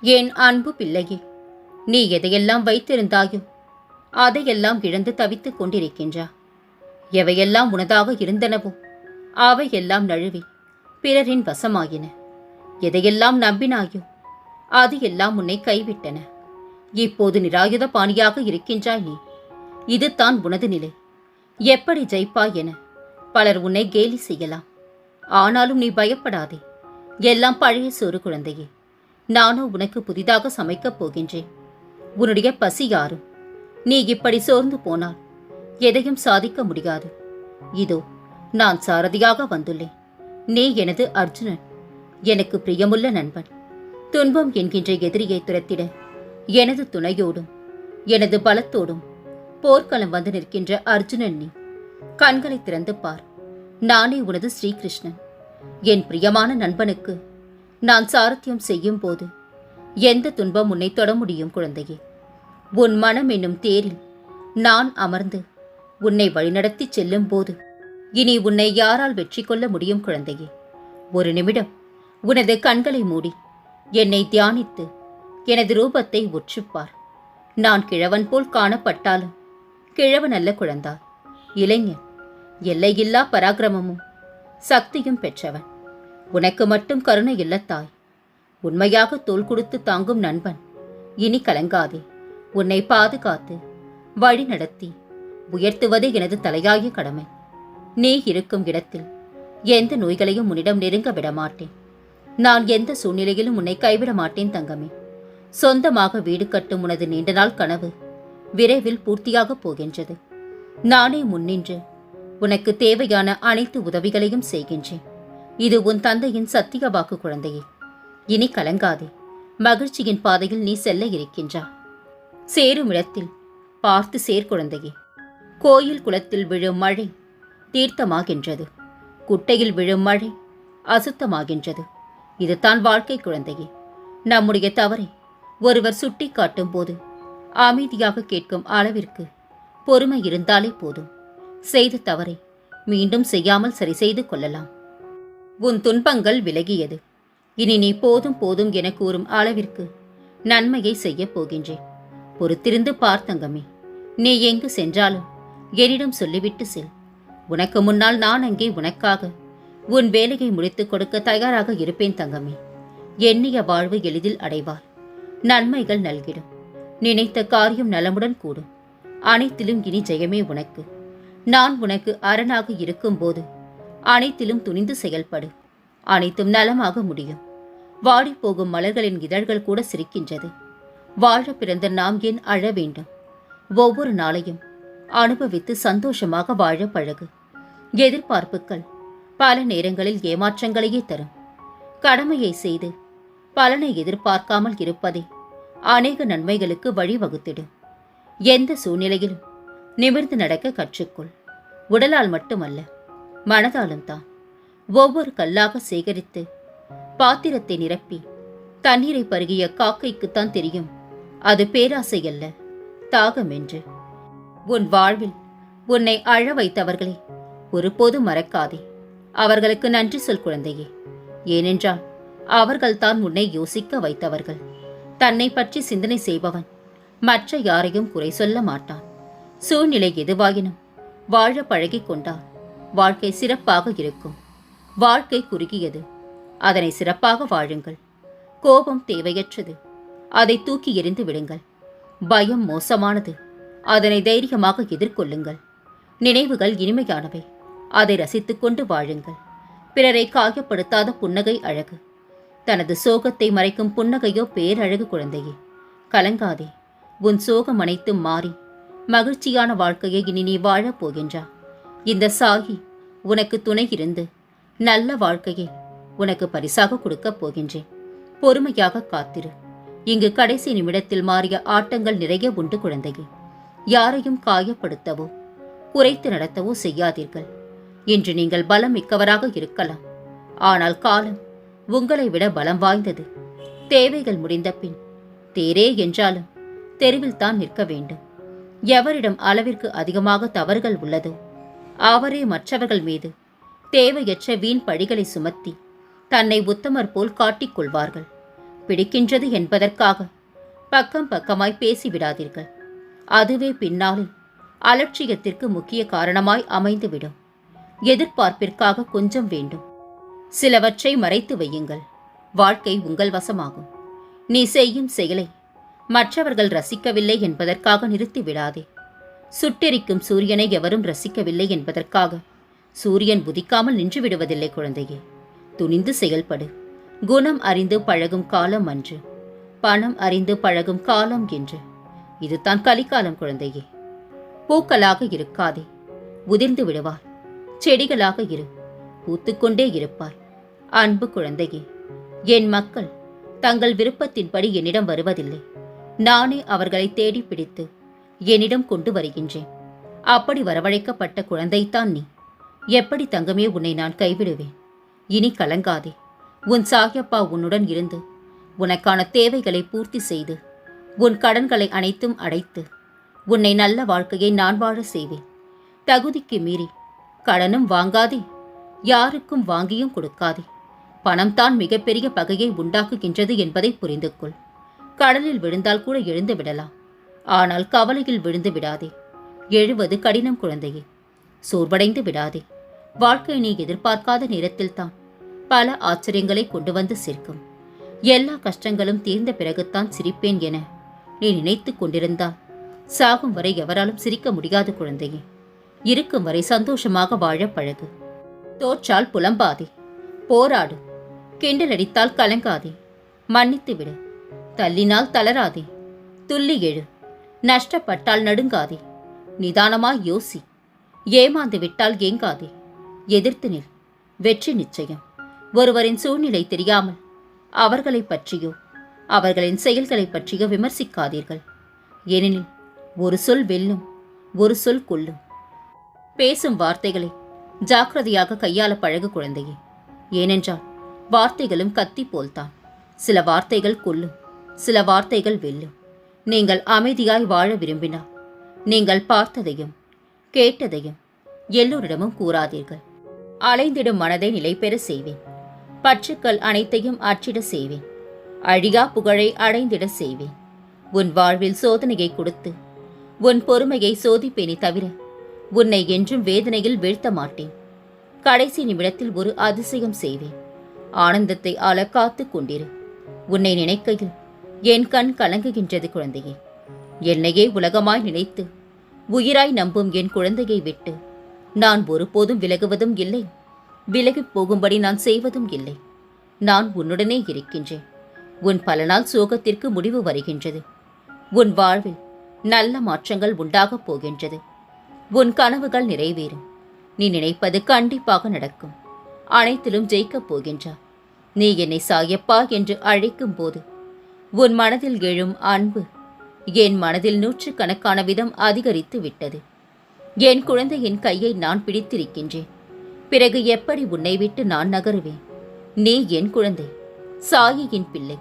என் அன்பு பிள்ளையே நீ எதையெல்லாம் வைத்திருந்தாயோ அதையெல்லாம் இழந்து தவித்துக் கொண்டிருக்கின்றா. எவையெல்லாம் உனதாக இருந்தனவோ அவையெல்லாம் நழுவி பிறரின் வசமாயின. எதையெல்லாம் நம்பினாயோ அது எல்லாம் உன்னை கைவிட்டன. இப்போது நிராயுத பாணியாக இருக்கின்றாய் நீ. இதுதான் உனது நிலை. எப்படி ஜெயிப்பாய் என பலர் உன்னை கேலி செய்யலாம். ஆனாலும் நீ பயப்படாதே. எல்லாம் பழைய சோறு குழந்தையே. நானோ உனக்கு புதிதாக சமைக்கப் போகின்றேன். உன்னுடைய பசி யாரும் நீ இப்படி சோர்ந்து போனால் எதையும் சாதிக்க முடியாது. இதோ நான் சாரதியாக வந்துள்ளேன். நீ எனது அர்ஜுனன். எனக்கு பிரியமுள்ள நண்பன். துன்பம் என்கின்ற எதிரியை துரத்திட எனது துணையோடும் எனது பலத்தோடும் போர்க்களம் வந்து நிற்கின்ற அர்ஜுனன் நீ. கண்களை திறந்து பார். நானே உனது ஸ்ரீகிருஷ்ணன். என் பிரியமான நண்பனுக்கு நான் சாரத்தியம் செய்யும் போது எந்த துன்பம் உன்னை தொட முடியும் குழந்தையே? உன் மனம் என்னும் தேரில் நான் அமர்ந்து உன்னை வழிநடத்தி செல்லும் போது இனி உன்னை யாரால் வெற்றி கொள்ள முடியும் குழந்தையே? ஒரு நிமிடம் உனது கண்களை மூடி என்னை தியானித்து எனது ரூபத்தை உற்றுப்பார். நான் கிழவன் போல் காணப்பட்டாலும் கிழவன் அல்ல குழந்தாய் இளைஞன் எல்லையில்லா பராக்கிரமமும் சக்தியும் பெற்றவன். உனக்கு மட்டும் கருணை இல்ல தாய். உண்மையாக தோல் கொடுத்து தாங்கும் நண்பன் இனி கலங்காதே. உன்னை பாதுகாத்து வழி நடத்தி உயர்த்துவதே எனது தலையாய கடமை. நீ இருக்கும் இடத்தில் எந்த நோய்களையும் உன்னிடம் நெருங்க விட மாட்டேன் நான் எந்த சூழ்நிலையிலும் உன்னை கைவிட மாட்டேன் தங்கமே. சொந்தமாக வீடு கட்டும் உனது நீண்ட நாள் கனவு விரைவில் பூர்த்தியாகப் போகின்றது. நானே முன்னின்று உனக்கு தேவையான அனைத்து உதவிகளையும் செய்கின்றேன். இது உன் தந்தையின் சத்திய வாக்கு குழந்தையே. இனி கலங்காதே. மகிழ்ச்சியின் பாதையில் நீ செல்ல இருக்கின்றா. சேரும் இடத்தில் பார்த்து சேர் குழந்தையே. கோயில் குளத்தில் விழும் மழை தீர்த்தமாகின்றது. குட்டையில் விழும் மழை அசுத்தமாகின்றது. இதுதான் வாழ்க்கை குழந்தையே. நம்முடைய தவறை ஒருவர் சுட்டி காட்டும் போது அமைதியாக கேட்கும் அளவிற்கு பொறுமை இருந்தாலே போதும். செய்த தவறை மீண்டும் செய்யாமல் சரி செய்து கொள்ளலாம். உன் துன்பங்கள் விலகியது. இனி நீ போதும் போதும் என கூறும் அளவிற்கு நன்மையை செய்யப் போகின்றேன். பொறுத்திருந்து பார்த்தங்கமே நீ எங்கு சென்றாலும் என்னிடம் சொல்லிவிட்டு செல். உனக்கு முன்னால் நான் அங்கே உனக்காக உன் வேலையை முடித்துக் கொடுக்க தயாராக இருப்பேன் தங்கமே. எண்ணிய வாழ்வு எளிதில் அடைவார் நன்மைகள் நல்கிடும். நினைத்த காரியம் நலமுடன் கூடும். அனைத்திலும் இனி ஜெயமே உனக்கு. நான் உனக்கு அரணாக இருக்கும்போது அனைத்திலும் துணிந்து செயல்படு. அனைத்தும் நலமாக முடியும். வாடி போகும் மலர்களின் இதழ்கள் கூட சிரிக்கின்றது. வாழ பிறந்த நாம் ஏன் அழ வேண்டும்? ஒவ்வொரு நாளையும் அனுபவித்து சந்தோஷமாக வாழ பழகு. எதிர்பார்ப்புகள் பல நேரங்களில் ஏமாற்றங்களையே தரும். கடமையை செய்து பலனை எதிர்பார்க்காமல் இருப்பதே அநேக நன்மைகளுக்கு வழிவகுத்திடும். எந்த சூழ்நிலையிலும் நிமிர்ந்து நடக்க கற்றுக்கொள். உடலால் மட்டுமல்ல மனதாலும் தான் ஒவ்வொரு கல்லாக சேகரித்து பாத்திரத்தை நிரப்பி தண்ணீரை பருகிய காக்கைக்குத்தான் தெரியும் அது பேராசை அல்ல தாகம் என்று. உன் வாழ்வில் உன்னை அழ வைத்தவர்களை ஒருபோதும் மறக்காதே. அவர்களுக்கு நன்றி சொல் குழந்தையே. ஏனென்றால் அவர்கள்தான் உன்னை யோசிக்க வைத்தவர்கள். தன்னை பற்றி சிந்தனை செய்பவன் மற்ற யாரையும் குறை சொல்ல மாட்டான். சூழ்நிலை எதுவாயினும் வாழ பழகிக் கொண்டால் வாழ்க்கை சிறப்பாக இருக்கும். வாழ்க்கை குறுகியது. அதனை சிறப்பாக வாழுங்கள். கோபம் தேவையற்றது. அதை தூக்கி எறிந்து விடுங்கள். பயம் மோசமானது. அதனை தைரியமாக எதிர்கொள்ளுங்கள். நினைவுகள் இனிமையானவை. அதை ரசித்துக்கொண்டு வாழுங்கள். பிறரை காயப்படுத்தாத புன்னகை அழகு. தனது சோகத்தை மறைக்கும் புன்னகையோ பேரழகு குழந்தையே. கலங்காதே. உன் சோகம் அனைத்தும் மாறி. மகிழ்ச்சியான வாழ்க்கையை இனி நீ வாழப் போகின்றா. இந்த சாகி உனக்கு துணை இருந்து நல்ல வாழ்க்கையை உனக்கு பரிசாக கொடுக்கப் போகின்றேன். பொறுமையாக காத்திரு. இங்கு கடைசி நிமிடத்தில் மாறிய ஆட்டங்கள் நிறைய உண்டு குழந்தையே. யாரையும் காயப்படுத்தவோ குறைத்து நடத்தவோ செய்யாதீர்கள். இன்று நீங்கள் பலம் மிக்கவராக இருக்கலாம். ஆனால் காலம் உங்களை விட பலம் வாய்ந்தது. தேவைகள் முடிந்த பின் தேரே என்றாலும் தெருவில் தான் நிற்க வேண்டும். எவரிடம் அளவிற்கு அதிகமாக தவறுகள் உள்ளதோ அவரே மற்றவர்கள் மீது. தேவையற்ற வீண் பழிகளை சுமத்தி தன்னை உத்தமர் போல் காட்டிக் கொள்வார்கள். பிடிக்கின்றது என்பதற்காக பக்கம் பக்கமாய் பேசிவிடாதீர்கள். அதுவே பின்னாளில் அலட்சியத்திற்கு முக்கிய காரணமாய் அமைந்துவிடும். எதிர்பார்ப்பிற்காக கொஞ்சம் வேண்டும். சிலவற்றை மறைத்து வையுங்கள். வாழ்க்கை உங்கள் வசமாகும். நீ செய்யும் செயலை மற்றவர்கள் ரசிக்கவில்லை என்பதற்காக நிறுத்திவிடாதே. சுட்டெரிக்கும் சூரியனை எவரும் ரசிக்கவில்லை என்பதற்காக. சூரியன் உதிக்காமல் நின்று விடுவதில்லை குழந்தையே. துணிந்து செயல்படு. குணம் அறிந்து பழகும் காலம் அன்று. பணம் அறிந்து பழகும் காலம் என்று. இதுதான் கலிக்காலம் குழந்தையே. பூக்களாக இருக்காதே. உதிர்ந்து விடுவாய். செடிகளாக இரு. பூத்துக்கொண்டே இருப்பாய். அன்பு குழந்தையே. என் மக்கள் தங்கள் விருப்பத்தின்படி என்னிடம் வருவதில்லை. நானே அவர்களை தேடி பிடித்து என்னிடம் கொண்டு வருகின்றேன். அப்படி வரவழைக்கப்பட்ட குழந்தைத்தான் நீ. எப்படி தங்கமே உன்னை நான் கைவிடுவேன்? இனி கலங்காதே. உன் சாகியப்பா உன்னுடன் இருந்து உனக்கான தேவைகளை பூர்த்தி செய்து உன் கடன்களை அனைத்தும் அடைத்து உன்னை நல்ல வாழ்க்கையை நான் வாழ செய்வேன். தகுதிக்கு மீறி கடனும் வாங்காதே. யாருக்கும் வாங்கியும் கொடுக்காதே. பணம் தான் மிகப்பெரிய பகையை உண்டாக்குகின்றது என்பதை புரிந்து கொள் கடலில் விழுந்தால் கூட எழுந்து விடலாம். ஆனால் கவலையில் விழுந்து விடாதே. எழுவது கடினம் குழந்தையே சோர்வடைந்து விடாதே. வாழ்க்கை நீ எதிர்பார்க்காத நேரத்தில்தான் பல ஆச்சரியங்களை கொண்டு வந்து சேர்க்கும். எல்லா கஷ்டங்களும் தீர்ந்த பிறகுத்தான் சிரிப்பேன் என நீ நினைத்துக் கொண்டிருந்தால் சாகும் வரை எவராலும் சிரிக்க முடியாது குழந்தையே. இருக்கும் வரை சந்தோஷமாக வாழ பழகு. தோற்றால் புலம்பாதே. போராடு. கிண்டல் அடித்தால் கலங்காதே. மன்னித்து விடு தள்ளினால் தளராதே. துள்ளி எழு. நஷ்டப்பட்டால் நடுங்காதே. நிதானமா யோசி. ஏமாந்து விட்டால் ஏங்காதே. எதிர்த்து நில். வெற்றி நிச்சயம். ஒருவரின் சூழ்நிலை தெரியாமல். அவர்களைப் பற்றியோ அவர்களின் செயல்களைப் பற்றியோ விமர்சிக்காதீர்கள். ஏனெனில் ஒரு சொல் வெல்லும் ஒரு சொல் கொல்லும். பேசும் வார்த்தைகளை ஜாக்கிரதையாக கையாள பழகு குழந்தையே. ஏனென்றால் வார்த்தைகளும் கத்தி போல்தான். சில வார்த்தைகள் கொல்லும் சில வார்த்தைகள் வெல்லும். நீங்கள் அமைதியாய் வாழ விரும்பினால் நீங்கள் பார்த்ததையும் கேட்டதையும் எல்லோரிடமும் கூறாதீர்கள். அலைந்திடும் மனதை நிலைபெற செய்வேன். பற்றுக்கள் அனைத்தையும் அச்சிட செய்வேன். அழியா புகழை அடைந்திட செய்வேன். உன் வாழ்வில் சோதனையை கொடுத்து உன் பொறுமையை சோதிப்பேனே தவிர உன்னை என்றும் வேதனையில் வீழ்த்த மாட்டேன். கடைசி நிமிடத்தில் ஒரு அதிசயம் செய்வேன். ஆனந்தத்தை அள காத்து கொண்டிரு. உன்னை நினைக்கையில் என் கண் கலங்குகின்றது குழந்தையே. என்னையே உலகமாய் நினைத்து உயிராய் நம்பும் என் குழந்தையை விட்டு நான் ஒருபோதும் விலகுவதும் இல்லை. விலகிப் போகும்படி நான் செய்வதும் இல்லை. நான் உன்னுடனே இருக்கின்றேன். உன் பல நாள் சோகத்திற்கு முடிவு வருகின்றது. உன் வாழ்வில் நல்ல மாற்றங்கள் உண்டாகப் போகின்றது. உன் கனவுகள் நிறைவேறும். நீ நினைப்பது கண்டிப்பாக நடக்கும். அனைத்திலும் ஜெயிக்கப் போகின்றாய் நீ என்னை சாயப்பா என்று அழைக்கும் போது உன் மனதில் எழும் அன்பு என் மனதில் நூற்றுக்கணக்கான விதம் அதிகரித்து விட்டது. என் குழந்தையின் கையை நான் பிடித்திருக்கின்றேன். பிறகு எப்படி உன்னை விட்டு நான் நகருவேன்? நீ என் குழந்தை சாயியின் பிள்ளை.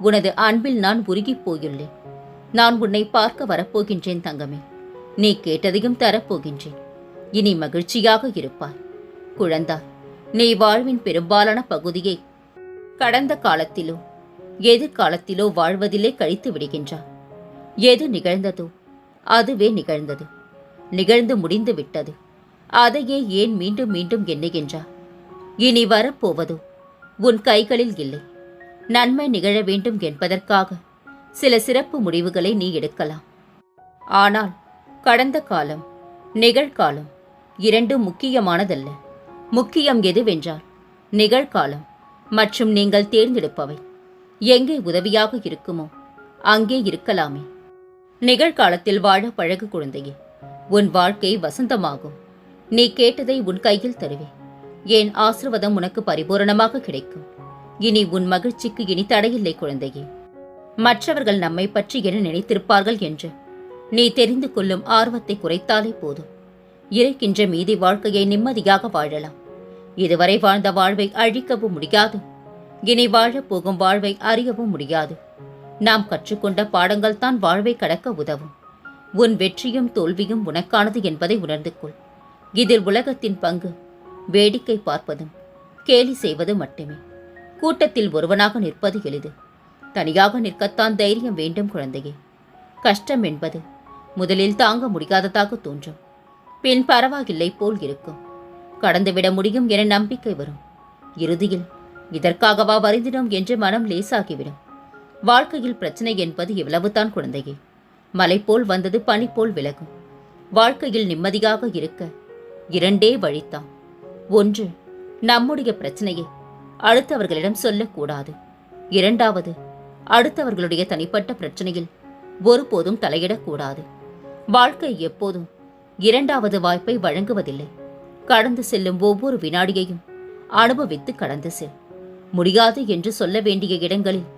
உனது அன்பில் நான் உருகிப் போயுள்ளேன். நான் உன்னை பார்க்க வரப்போகின்றேன் தங்கமே. நீ கேட்டதையும் தரப்போகின்றேன். இனி மகிழ்ச்சியாக இருப்பாய். குழந்தாய் நீ வாழ்வின் பெரும்பாலான பகுதியை கடந்த காலத்திலும் எதிர்காலத்திலோ வாழ்வதிலே கழித்து விடுகின்றார்? எது நிகழ்ந்ததோ அதுவே நிகழ்ந்தது. நிகழ்ந்து முடிந்து விட்டது. அதையே ஏன் மீண்டும் மீண்டும் எண்ணுகின்றார்? இனி வரப்போவதோ? உன் கைகளில் இல்லை. நன்மை நிகழ வேண்டும் என்பதற்காக சில சிறப்பு முடிவுகளை நீ எடுக்கலாம். ஆனால் கடந்த காலம் நிகழ்காலம் இரண்டும் முக்கியமானதல்ல. முக்கியம் எதுவென்றால் நிகழ்காலம் மற்றும் நீங்கள் தேர்ந்தெடுப்பவை. எங்கே உதவியாக இருக்குமோ அங்கே இருக்கலாமே. நிகழ்காலத்தில் வாழ பழகு குழந்தையே உன் வாழ்க்கை வசந்தமாகும். நீ கேட்டதை உன் கையில் தருவேன் என் ஆசிர்வாதம் உனக்கு பரிபூரணமாக கிடைக்கும். இனி உன் மகிழ்ச்சிக்கு இனி தடையில்லை குழந்தையே. மற்றவர்கள் நம்மை பற்றி என்ன நினைத்திருப்பார்கள் என்று நீ தெரிந்து கொள்ளும் ஆர்வத்தை குறைத்தாலே போதும். இருக்கின்ற மீதி வாழ்க்கையை நிம்மதியாக வாழலாம். இதுவரை வாழ்ந்த வாழ்வை அழிக்கவும் முடியாது. இனி வாழப் போகும் வாழ்வை அறியவும் முடியாது. நாம் கற்றுக்கொண்ட பாடங்கள் தான் வாழ்வை கடக்க உதவும். உன் வெற்றியும் தோல்வியும் உனக்கானது என்பதை உணர்ந்து கொள். இதில் உலகத்தின் பங்கு வேடிக்கை பார்ப்பதும் கேலி செய்வது மட்டுமே. கூட்டத்தில் ஒருவனாக நிற்பது எளிது. தனியாக நிற்கத்தான் தைரியம் வேண்டும் குழந்தையே. கஷ்டம் என்பது முதலில் தாங்க முடியாததாக தோன்றும். பின் பரவாயில்லை போல் இருக்கும். கடந்துவிட முடியும் என நம்பிக்கை வரும். இறுதியில் இதற்காகவா வருந்தினோம் என்று மனம் லேசாகிவிடும். வாழ்க்கையில் பிரச்சனை என்பது இவ்வளவுதான் குழந்தையே. மலை போல் வந்தது பனி போல் விலகும். வாழ்க்கையில் நிம்மதியாக இருக்க இரண்டே வழித்தான். ஒன்று நம்முடைய பிரச்சனையை அடுத்தவர்களிடம் சொல்லக்கூடாது. இரண்டாவது அடுத்தவர்களுடைய தனிப்பட்ட பிரச்சனையில் ஒருபோதும் தலையிடக்கூடாது. வாழ்க்கை எப்போதும் இரண்டாவது வாய்ப்பை வழங்குவதில்லை. கடந்து செல்லும் ஒவ்வொரு வினாடியையும் அனுபவித்து கடந்து செல். முடியாது என்று சொல்ல வேண்டிய இடங்களில்.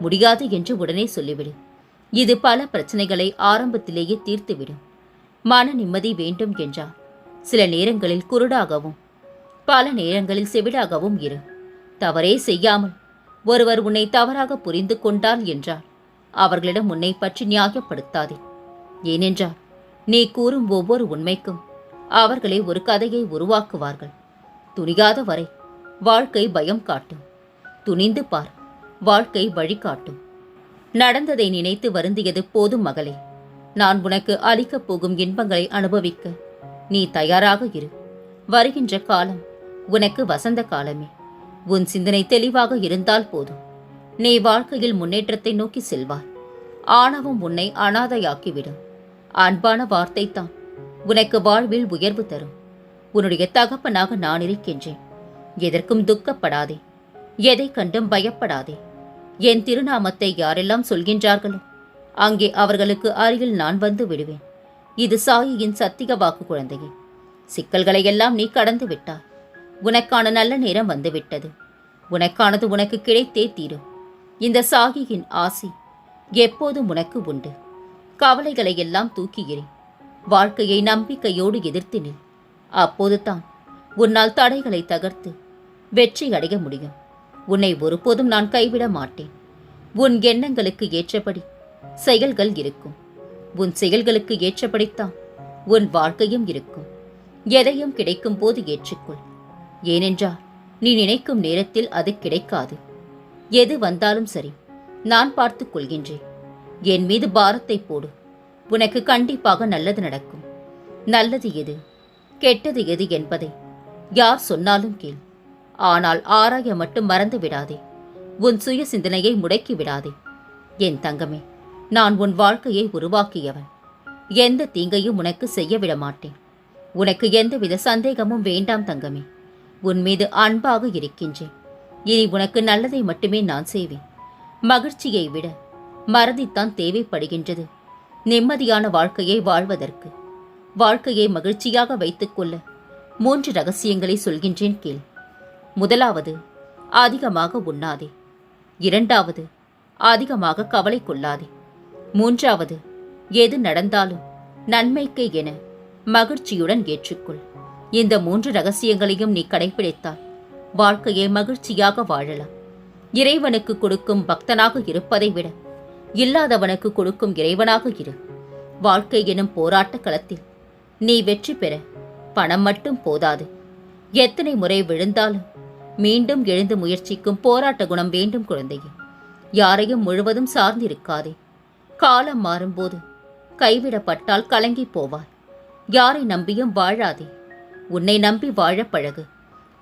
முடியாது என்று உடனே சொல்லிவிடு. இது பல பிரச்சனைகளை ஆரம்பத்திலேயே தீர்த்துவிடும். மன நிம்மதி வேண்டும் என்றார் சில நேரங்களில் குருடாகவும் பல நேரங்களில் செவிடாகவும் இரு. தவறே செய்யாமல் ஒருவர் உன்னை தவறாக புரிந்து கொண்டார் என்றால் அவர்களிடம் உன்னை பற்றி நியாயப்படுத்தாதே. ஏனென்றால் நீ கூறும் ஒவ்வொரு உண்மைக்கும் அவர்களே ஒரு கதையை உருவாக்குவார்கள். துணியாத வரை வாழ்க்கை பயம் காட்டும். துணிந்து பார். வாழ்க்கை வழிகாட்டும். நடந்ததை நினைத்து வருந்தியது போதும் மகளே. நான் உனக்கு அளிக்கப் போகும் இன்பங்களை அனுபவிக்க நீ தயாராக இரு. வருகின்ற காலம் உனக்கு வசந்த காலமே. உன் சிந்தனை தெளிவாக இருந்தால் போதும். நீ வாழ்க்கையில் முன்னேற்றத்தை நோக்கி செல்வாய். ஆணவம் உன்னை அனாதையாக்கிவிடும். அன்பான வார்த்தை தான் உனக்கு வாழ்வில் உயர்வு தரும். உன்னுடைய தகப்பனாக நான் இருக்கின்றேன். எதற்கும் துக்கப்படாதே. எதை கண்டும் பயப்படாதே. என் திருநாமத்தை யாரெல்லாம் சொல்கின்றார்களோ அங்கே அவர்களுக்கு அருகில் நான் வந்து விடுவேன். இது சாயியின் சத்திய வாக்கு குழந்தையே. சிக்கல்களை எல்லாம் நீ கடந்து விட்டாய். உனக்கான நல்ல நேரம் வந்துவிட்டது. உனக்கானது உனக்கு கிடைத்தே தீரும். இந்த சாகியின் ஆசி எப்போதும் உனக்கு உண்டு. கவலைகளை எல்லாம் தூக்கி வாழ்க்கையை நம்பிக்கையோடு எதிர்த்து நில். அப்போது தான் உன்னால் தடைகளை தகர்த்து வெற்றி அடைய முடியும். உன்னை ஒருபோதும் நான் கைவிட மாட்டேன். உன் எண்ணங்களுக்கு ஏற்றபடி செயல்கள் இருக்கும். உன் செயல்களுக்கு ஏற்றபடித்தான் உன் வாழ்க்கையும் இருக்கும். எதையும் கிடைக்கும் போது ஏற்றுக்கொள். ஏனென்றால் நீ நினைக்கும் நேரத்தில் அது கிடைக்காது. எது வந்தாலும் சரி நான் பார்த்துக் கொள்கின்றேன். என் மீது பாரத்தை போடு. உனக்கு கண்டிப்பாக நல்லது நடக்கும். நல்லது எது கெட்டது எது என்பதை யார் சொன்னாலும் கேள். ஆனால் ஆராய மட்டும் மறந்து விடாதே. உன் சுய சிந்தனையை முடக்கி விடாதே. என் தங்கமே நான் உன் வாழ்க்கையை உருவாக்கியவன். எந்த தீங்கையும் உனக்கு செய்ய விட மாட்டேன். உனக்கு எந்தவித சந்தேகமும் வேண்டாம் தங்கமே. உன் மீது அன்பாக இருக்கின்றேன். இனி உனக்கு நல்லதை மட்டுமே நான் செய்வேன். மகிழ்ச்சியை விட மறதித்தான் தேவைப்படுகின்றது. நிம்மதியான வாழ்க்கையை வாழ்வதற்கு. வாழ்க்கையை மகிழ்ச்சியாக வைத்துக்கொள்ள மூன்று ரகசியங்களை சொல்கின்றேன் கேள். முதலாவது அதிகமாக உண்ணாதே. இரண்டாவது அதிகமாக கவலை கொள்ளாதே. மூன்றாவது எது நடந்தாலும் நன்மைக்கே என மகிழ்ச்சியுடன் ஏற்றுக்கொள். இந்த மூன்று ரகசியங்களையும் நீ கடைபிடித்தால் வாழ்க்கையை மகிழ்ச்சியாக வாழலாம். இறைவனுக்கு கொடுக்கும் பக்தனாக இருப்பதை விட இல்லாதவனுக்கு கொடுக்கும் இறைவனாக இரு. வாழ்க்கை எனும் போராட்ட களத்தில் நீ வெற்றி பெற பணம் மட்டும் போதாது. எத்தனை முறை விழுந்தாலும் மீண்டும் எழுந்து முயற்சிக்கும் போராட்ட குணம் வேண்டும் குழந்தையே. யாரையும் முழுவதும் சார்ந்திருக்காதே. காலம் மாறும்போது கைவிடப்பட்டால் கலங்கி போவாய். யாரை நம்பியும் வாழாதே. உன்னை நம்பி வாழ பழகு.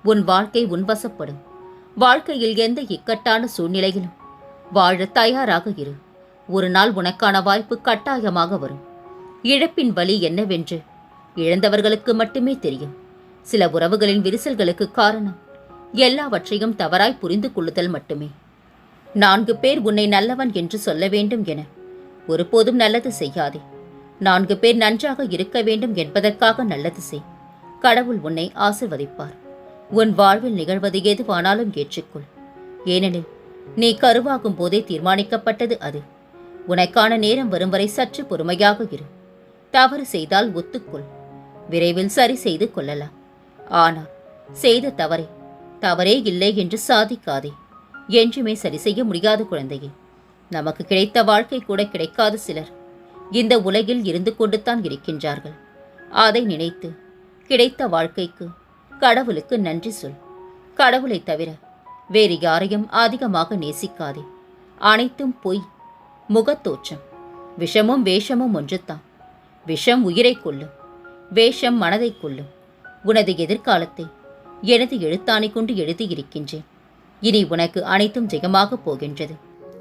உன் வாழ்க்கை உன்வசப்படும். வாழ்க்கையில் எந்த இக்கட்டான சூழ்நிலையிலும் வாழ தயாராக இரு. ஒரு நாள் உனக்கான வாய்ப்பு கட்டாயமாக வரும். இழப்பின் வலி என்னவென்று இழந்தவர்களுக்கு மட்டுமே தெரியும். சில உறவுகளின் விரிசல்களுக்கு காரணம் எல்லாவற்றையும் தவறாய் புரிந்து கொள்ளுதல் மட்டுமே. நான்கு பேர் உன்னை நல்லவன் என்று சொல்ல வேண்டும் என. ஒருபோதும் நல்லது செய்யாதே. நான்கு பேர் நன்றாக இருக்க வேண்டும் என்பதற்காக நல்லது செய். கடவுள் உன்னை ஆசிர்வதிப்பார். உன் வாழ்வில் நிகழ்வது எதுவானாலும் ஏற்றுக்கொள். ஏனெனில் நீ கருவாகும் போதே தீர்மானிக்கப்பட்டது அது. உனக்கான நேரம் வரும் வரை சற்று பொறுமையாக இரு. தவறு செய்தால் ஒத்துக்கொள். விரைவில் சரி செய்து கொள்ளலாம். ஆனால் செய்த தவறை தவறே இல்லை என்று சாதிக்காதே. என்றுமே சரி செய்ய முடியாத குழந்தையே. நமக்கு கிடைத்த வாழ்க்கை கூட கிடைக்காத சிலர். இந்த உலகில் இருந்து கொண்டுதான் இருக்கின்றார்கள். அதை நினைத்து கிடைத்த வாழ்க்கைக்கு கடவுளுக்கு நன்றி சொல். கடவுளை தவிர வேறு யாரையும் அதிகமாக நேசிக்காதே. அனைத்தும் பொய் முகத்தோற்றம். விஷமும் வேஷமும் ஒன்றுதான். விஷம் உயிரை கொள்ளும் வேஷம் மனதை கொள்ளும் உனது எதிர்காலத்தை எனது எழுத்தாணை கொண்டு எழுதியிருக்கின்றேன். இனி உனக்கு அனைத்தும் ஜெயமாகப் போகின்றது.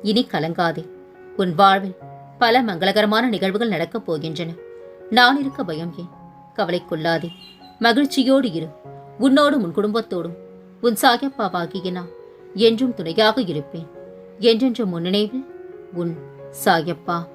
இனி கலங்காதே. உன் வாழ்வில் பல மங்களகரமான நிகழ்வுகள் நடக்கப் போகின்றன. நான் இருக்க பயம் ஏன்? கவலை கொள்ளாதே. மகிழ்ச்சியோடு இரு. உன்னோடும் உன் குடும்பத்தோடும். உன் சாயப்பாவாகிய நான் என்றும் துணையாக இருப்பேன். என்றென்று முன்னினைவில் உன் சாயப்பா.